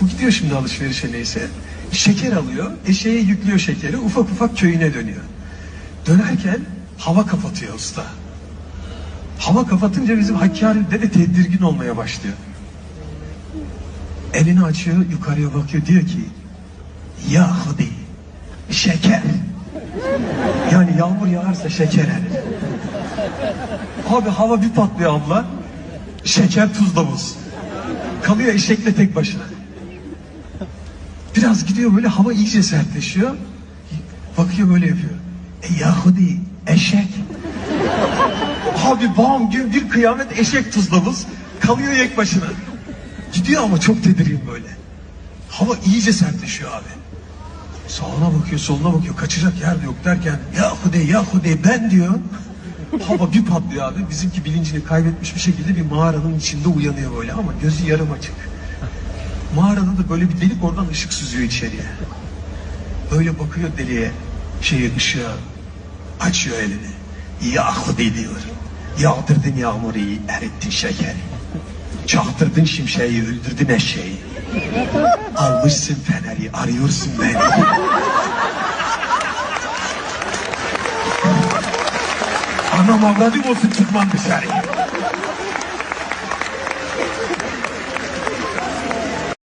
Bu gidiyor şimdi alışverişe neyse. Şeker alıyor, eşeğe yüklüyor şekeri, ufak ufak köyüne dönüyor. Dönerken hava kapatıyor usta. Hava kapatınca bizim Hakkari dede tedirgin olmaya başlıyor. Elini açıyor, yukarıya bakıyor, diyor ki Yahudi, şeker. Yani yağmur yağarsa şeker. Abi hava bir patlıyor abla. Şeker tuzla buz. Kalıyor eşekle tek başına. Biraz gidiyor böyle hava iyice sertleşiyor. Bakıyor böyle yapıyor. E Yahudi eşek. Abi bam gün bir kıyamet eşek tuzla buz. Kalıyor yek başına. Gidiyor ama çok tedirgin böyle. Hava iyice sertleşiyor abi. Sağına bakıyor, soluna bakıyor. Kaçacak yer de yok derken Yahudi, Yahudi ben diyor. Hava bir patlıyor abi. Bizimki bilincini kaybetmiş bir şekilde bir mağaranın içinde uyanıyor böyle ama gözü yarım açık. Mağarada da böyle bir delik oradan ışık süzüyor içeriye. Böyle bakıyor deliğe, şeye ışığa. Açıyor elini. Yahudi diyor. Yağdırdın yağmuru, erittin şekeri. Çaktırdın şimşeği, öldürdün eşeği. Almışsın feneri, arıyorsun beni. Anam avradım olsun çıkmam dışarı.